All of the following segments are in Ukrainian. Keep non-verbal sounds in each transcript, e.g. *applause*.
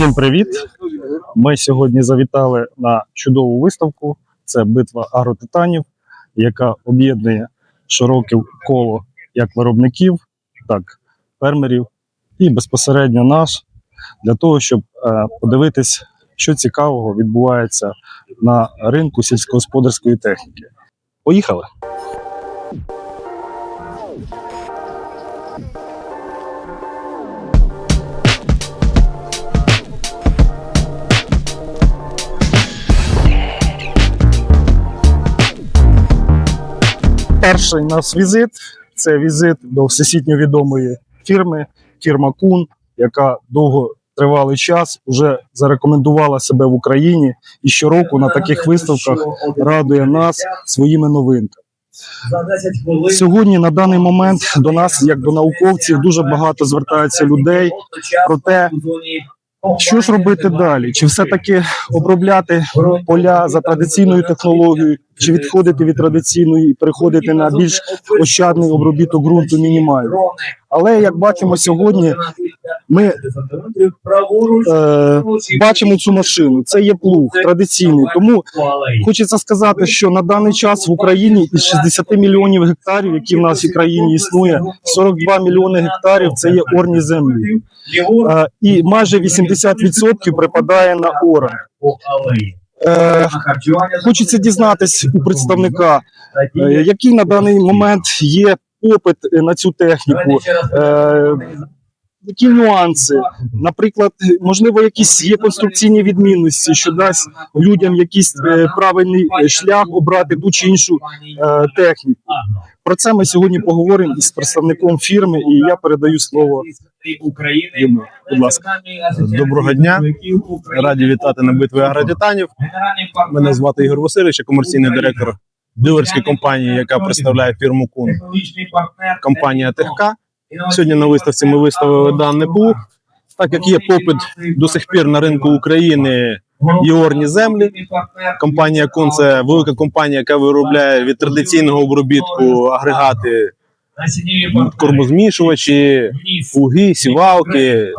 Всім привіт! Ми сьогодні завітали на чудову виставку. Це битва агротитанів, яка об'єднує широке коло як виробників, так фермерів і безпосередньо нас для того, щоб е, подивитись, що цікавого відбувається на ринку сільськогосподарської техніки. Поїхали! Перший наш візит це візит до всесвітньо відомої фірми, фірма Кун, яка довго тривалий час вже зарекомендувала себе в Україні і щороку на таких виставках радує нас своїми новинками. Сьогодні на даний момент до нас, як до науковців, дуже багато звертається людей про те, що ж робити далі? Чи все-таки обробляти поля за традиційною технологією, чи відходити від традиційної і переходити на більш ощадний обробіток ґрунту мінімально? Але як бачимо сьогодні, ми е, бачимо цю машину. Це є плуг традиційний. Тому хочеться сказати, що на даний час в Україні із 60 мільйонів гектарів, які в нашій країні існує, 42 мільйони гектарів це є орні землі. Е, і майже 80% припадає на орен. Е, хочеться дізнатись у представника, е, який на даний момент є попит на цю техніку. Е, які нюанси, наприклад, можливо, якісь є конструкційні відмінності, що дасть людям якийсь е, правильний е, шлях обрати ту чи іншу е, техніку. Про це ми сьогодні поговоримо із представником фірми, і я передаю слово йому. Будь ласка. Доброго дня. Раді вітати на битві агротитанів. Мене звати Ігор Васильович, комерційний директор дилерської компанії, яка представляє фірму Кун. Компанія ТХК. Сьогодні на виставці ми виставили даний плуг. Так як є попит до сих пір на ринку України і орні землі. Компанія Кун це велика компанія, яка виробляє від традиційного обробітку агрегати, кормозмішувачі, пуги, сівалки,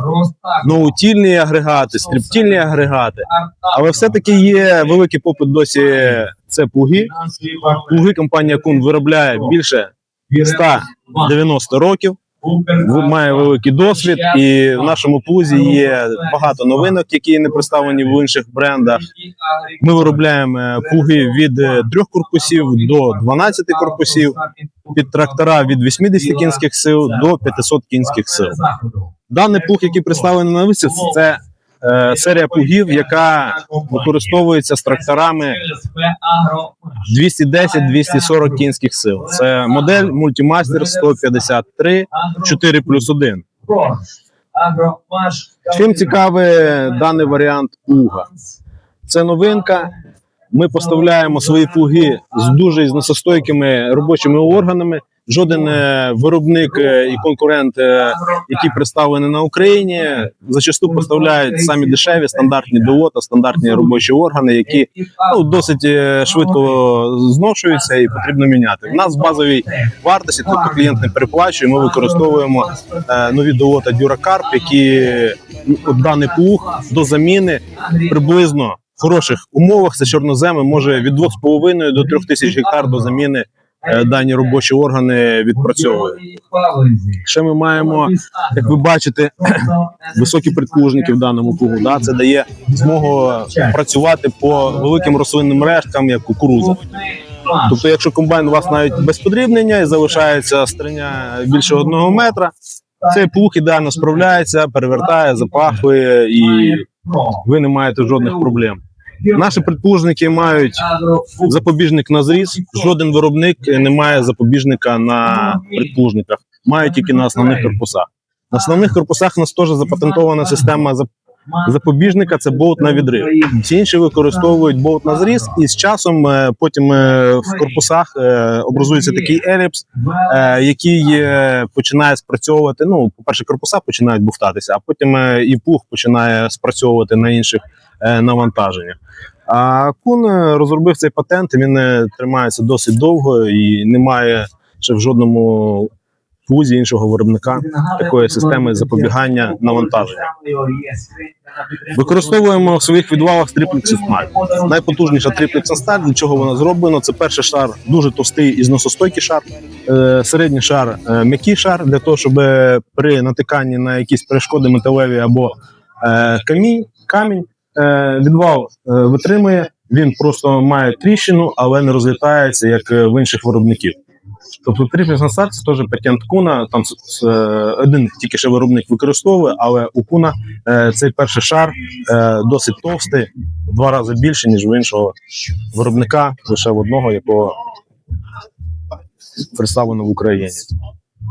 ноутільні агрегати, стріптільні агрегати. Але все-таки є великий попит досі. Це пуги. Пуги компанія Кун виробляє більше 190 років. Має великий досвід, і в нашому плузі є багато новинок, які не представлені в інших брендах. Ми виробляємо е, пуги від е, трьох корпусів до 12 корпусів, під трактора від 80 кінських сил до 500 кінських сил. Даний плуг, який представлений на виставці, це серія плугів, яка використовується з тракторами 210-240 кінських сил. Це модель Multimaster 153 4 плюс 1. Чим цікавий даний варіант плуга? Це новинка. Ми поставляємо свої плуги з дуже зносостойкими робочими органами. Жоден е, виробник е, і конкурент, е, який представлений на Україні, зачасту поставляють самі дешеві стандартні ДО та стандартні робочі органи, які ну, досить швидко зношуються і потрібно міняти. У нас в базовій вартості, тобто клієнт не переплачує. Ми використовуємо нові ДО та Дюракарп, які ну, от даний плуг до заміни приблизно в хороших умовах. Це чорноземи може від 2,5 до 3 тисяч гектар до заміни дані робочі органи відпрацьовує. Ще ми маємо, як ви бачите, *clears throat* високі предплужники в даному плугу. Да? Це дає змогу працювати по великим рослинним решткам, як кукуруза. Тобто, якщо комбайн у вас навіть без подрібнення і залишається стриня більше одного метра, цей плуг ідеально справляється, перевертає, запахує, і ви не маєте жодних проблем. Наші предплужники мають запобіжник на зріз. Жоден виробник не має запобіжника на предплужниках, мають тільки на основних корпусах. На основних корпусах у нас теж запатентована система запобіжника це болт на відрив. Всі інші використовують болт на зріз, і з часом е, потім е, в корпусах е, образується такий еліпс, який починає спрацьовувати. Ну, по-перше, корпуса починають буфтатися, а потім і пух починає спрацьовувати на інших е, навантаженнях. А Кун е, розробив цей патент. Він е, тримається досить довго і немає ще в жодному плузі іншого виробника такої системи запобігання навантаження. Використовуємо в своїх відвалах триплекс сталь. Найпотужніша триплекса сталь. Для чого вона зроблена? Це перший шар, дуже товстий і зносостойкий шар, середній шар, м'який шар для того, щоб при натиканні на якісь перешкоди металеві або камінь, камінь відвал е, витримує. Він просто має тріщину, але не розлітається як е, в інших виробників. Тобто триплекс сталь це теж патент куна. Там е, один тільки ще виробник використовує, але у куна е, цей перший шар е, досить товстий, в два рази більше, ніж в іншого виробника, лише в одного, якого представлено в Україні.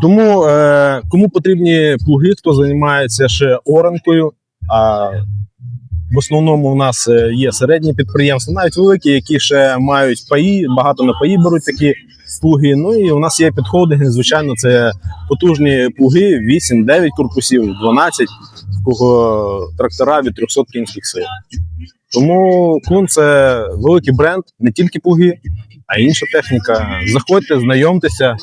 Тому е, кому потрібні плуги, хто займається ще оранкою, а в основному в нас е, є середні підприємства, навіть великі, які ще мають паї, багато на паї беруть такі плуги. Ну і у нас є підходи, звичайно, це потужні плуги, 8-9 корпусів, 12, в кого трактора від 300 кінських сил. Тому клун це великий бренд, не тільки плуги, а інша техніка. Заходьте, знайомтеся.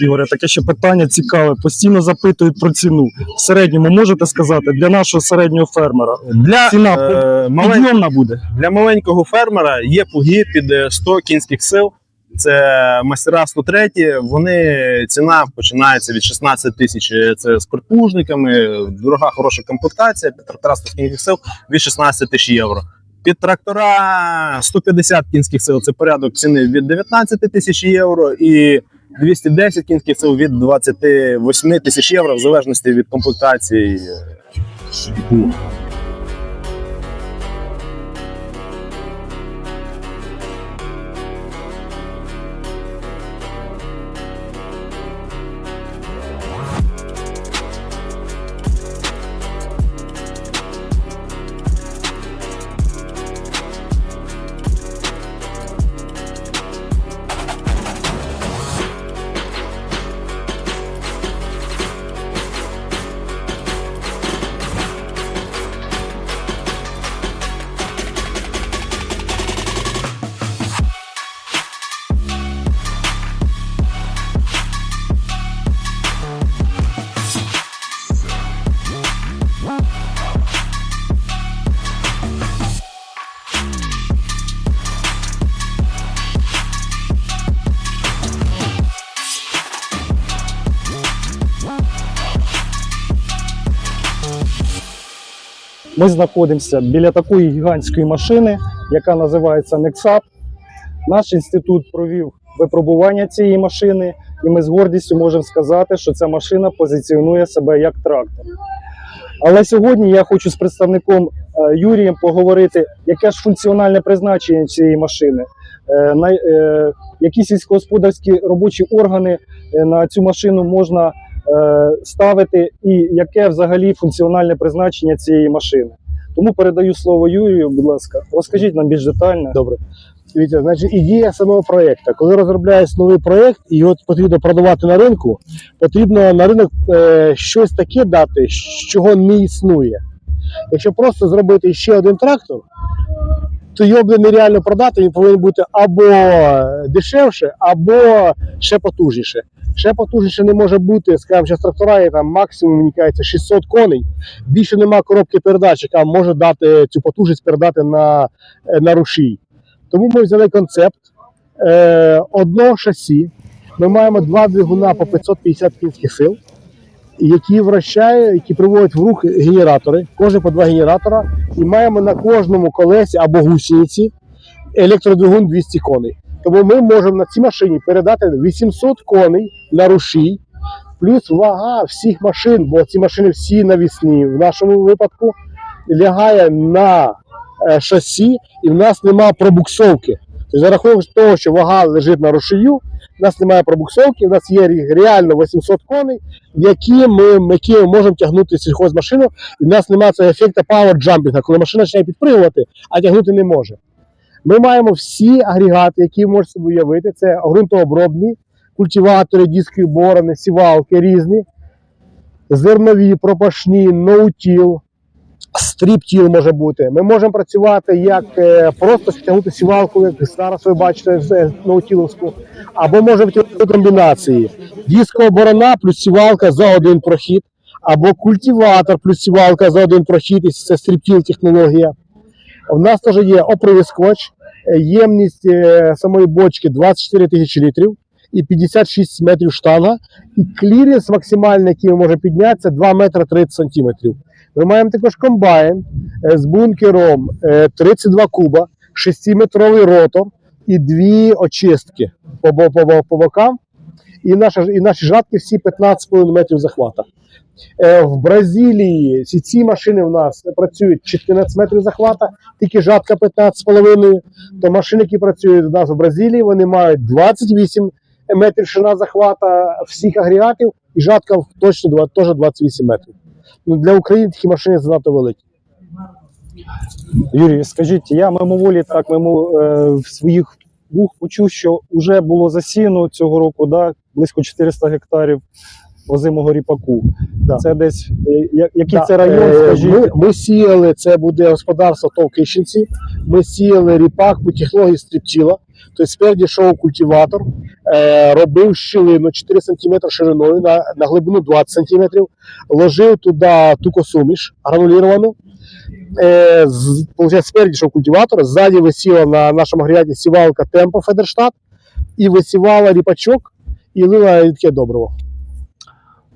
Ігоре, таке ще питання цікаве. Постійно запитують про ціну. В середньому можете сказати для нашого середнього фермера. Для, Ціна е, малень- буде. для маленького фермера є плуги під е, 100 кінських сил. Це мастера 103, вони ціна починається від 16 тисяч. Це з припужниками, дорога хороша комплектація, трактора 100 кінських сил від 16 тисяч євро. Під трактора 150 кінських сил це порядок ціни від 19 тисяч євро і 210 кінських сил від 28 тисяч євро, в залежності від комплектації. Ми знаходимося біля такої гігантської машини, яка називається Nexap. Наш інститут провів випробування цієї машини, і ми з гордістю можемо сказати, що ця машина позиціонує себе як трактор. Але сьогодні я хочу з представником е, Юрієм поговорити, яке ж функціональне призначення цієї машини, е, е, які сільськогосподарські робочі органи на цю машину можна ставити, і яке взагалі функціональне призначення цієї машини. Тому передаю слово Юрію, будь ласка, розкажіть нам більш детально. Добре. Дивіться, значить, ідея самого проєкту. Коли розробляється новий проєкт і його потрібно продавати на ринку, потрібно на ринок е, щось таке дати, чого не існує. Якщо просто зробити ще один трактор, то його буде нереально продати, він повинен бути або дешевше, або ще потужніше. Ще потужніше не може бути, скажімо, зараз трактора є там максимум, мені кажеться, 600 коней. Більше нема коробки передач, яка може дати цю потужність передати на, е, на рушій. Тому ми взяли концепт е, одного шасі. Ми маємо два двигуна по 550 кінських сил, які вращають, які приводять в рух генератори, кожен по два генератора, і маємо на кожному колесі або гусениці електродвигун 200 коней. Тому ми можемо на цій машині передати 800 коней на рушій, плюс вага всіх машин, бо ці машини всі навісні в нашому випадку, лягає на е, шасі, і в нас немає пробуксовки. Тобто за рахунок того, що вага лежить на рушію, в нас немає пробуксовки, в нас є реально 800 коней, які ми, які можемо тягнути сільхозмашину, і в нас немає цього ефекту power jumping, коли машина починає підпригувати, а тягнути не може. Ми маємо всі агрегати, які можете собі уявити. Це ґрунтообробні, культиватори, диски, борони, сівалки різні, зернові, пропашні, ноутіл, стріп-тіл може бути. Ми можемо працювати як е, просто стягнути сівалку, як зараз ви бачите з наутіловську, або може бути комбінації. Дискооборона плюс сівалка за один прохід, або культиватор плюс сівалка за один прохід, і це стріп-тіл технологія. У нас теж є опривіскоч, е, ємність е, самої бочки 24 тисячі літрів і 56 метрів штанга. І кліренс максимальний, який може піднятися, 2 метри 30 сантиметрів. Ми маємо також комбайн е, з бункером е, 32 куба, 6-метровий ротор і дві очистки по, бо- по, по бокам. І, наша, і наші жатки всі 15,5 метрів захвата. Е, В Бразилії ці, ці машини в нас працюють 14 метрів захвата, тільки жатка 15,5. То машини, які працюють у нас в Бразилії, вони мають 28 метрів шина захвата всіх агрегатів, і жатка точно теж 28 метрів. Ну, для України такі машини занадто великі. Юрій, скажіть, я мимоволі так мимо е, в своїх вух почув, що вже було засіяно цього року, да, близько 400 гектарів озимого ріпаку. Да. Це десь е, я- який Так, це район? е, Скажіть, Ми, ми сіяли, це буде господарство ТОВ Кищенці. Ми сіяли ріпак по технології стріптіла. Тобто спереді йшов культиватор, е, робив щілину 4 см шириною на, на глибину 20 см, ложив туди тукосуміш грануліровану. Е, з, спереді йшов культиватор, ззаді висіла на нашому агрегаті сівалка Темпо Федерштат і висівала ріпачок і лила таке добриво.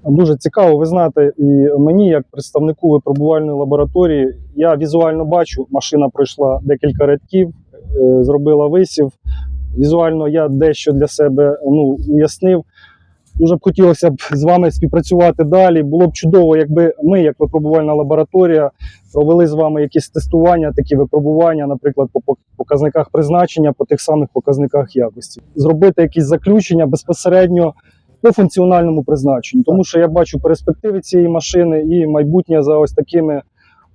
Дуже цікаво, ви знаєте, і мені, як представнику випробувальної лабораторії, я візуально бачу, машина пройшла декілька рядків, е, зробила висів. Візуально я дещо для себе ну, уяснив. Дуже б хотілося б з вами співпрацювати далі. Було б чудово, якби ми, як випробувальна лабораторія, провели з вами якісь тестування, такі випробування, наприклад, по показниках призначення, по тих самих показниках якості. Зробити якісь заключення безпосередньо по функціональному призначенню, тому що я бачу перспективи цієї машини і майбутнє за ось такими,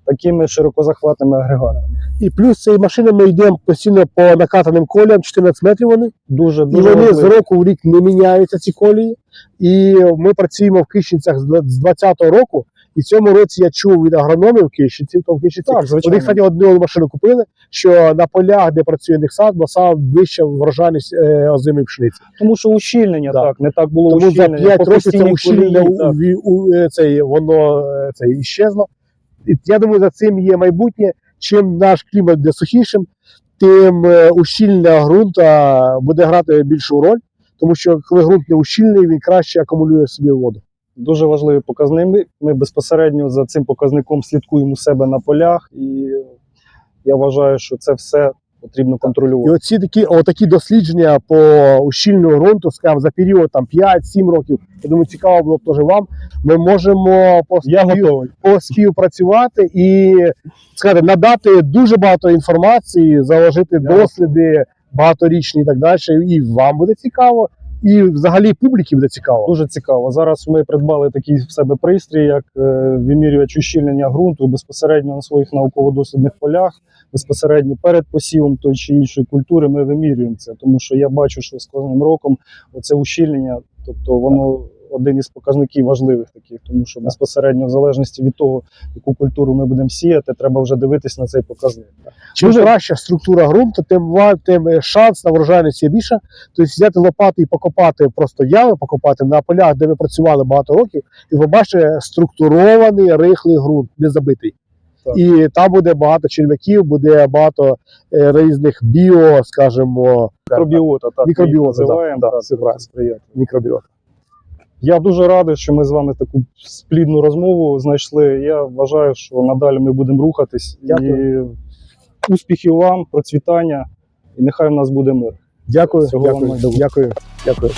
такими широкозахватними агрегатами. І плюс цієї машини ми йдемо постійно по накатаним коліям, 14 метрів вони. Дуже І дуже вони з року в рік не міняються ці колії. І ми працюємо в Кищенцях з 2020 року. І в цьому році я чув від агрономів то в. Так, звичайно. Вони, кстати, одну машину купили, що на полях, де працює Нексат, бо саме вища врожайність е, озимої пшениці. Тому що ущільнення Да. так, не так було Тому за ущільнення. 5 років це ущільнення у, у, у, е, цей, воно е, це, іщезло. І я думаю, за цим є майбутнє. Чим наш клімат буде сухішим, тим е, ущільнення ґрунта буде грати більшу роль, тому що коли ґрунт не ущільний, він краще акумулює в собі воду. Дуже важливий показник. Ми- безпосередньо за цим показником слідкуємо у себе на полях, і я вважаю, що це все потрібно І контролювати. оці такі, отакі дослідження по ущільненню ґрунту, скажімо, за період там 5-7 років. Я думаю, цікаво було б теж вам. Ми можемо поспівпрацювати і сказати, надати дуже багато інформації, заложити Я досліди багаторічні і так далі. І вам буде цікаво, і взагалі публіки буде цікаво. Дуже цікаво. Зараз ми придбали такий в себе пристрій, як е, вимірювач ущільнення ґрунту безпосередньо на своїх науково-дослідних полях, безпосередньо перед посівом тої чи іншої культури. Ми вимірюємо це, тому що я бачу, що з кожним роком оце ущільнення, тобто воно один із показників важливих таких, тому що безпосередньо в залежності від того, яку культуру ми будемо сіяти, треба вже дивитись на цей показник. Чим краща структура ґрунту, тим, тим е, шанс на врожайність є більше. Тобто взяти лопати і покопати просто ями, покопати на полях, де ви працювали багато років, і ви бачите структурований рихлий ґрунт, не забитий. Так. І там буде багато черв'яків, буде багато е, різних біо, скажімо, Мікробіота, так Мікробіота, ми да, так, все правильно. сприяти. мікробіот. Я дуже радий, що ми з вами таку сплідну розмову знайшли. Я вважаю, що надалі ми будемо рухатись. Дякую. І успіхів вам, процвітання, і нехай в нас буде мир. Дякую, Всього вам дякую, найдоброго. дякую, дякую.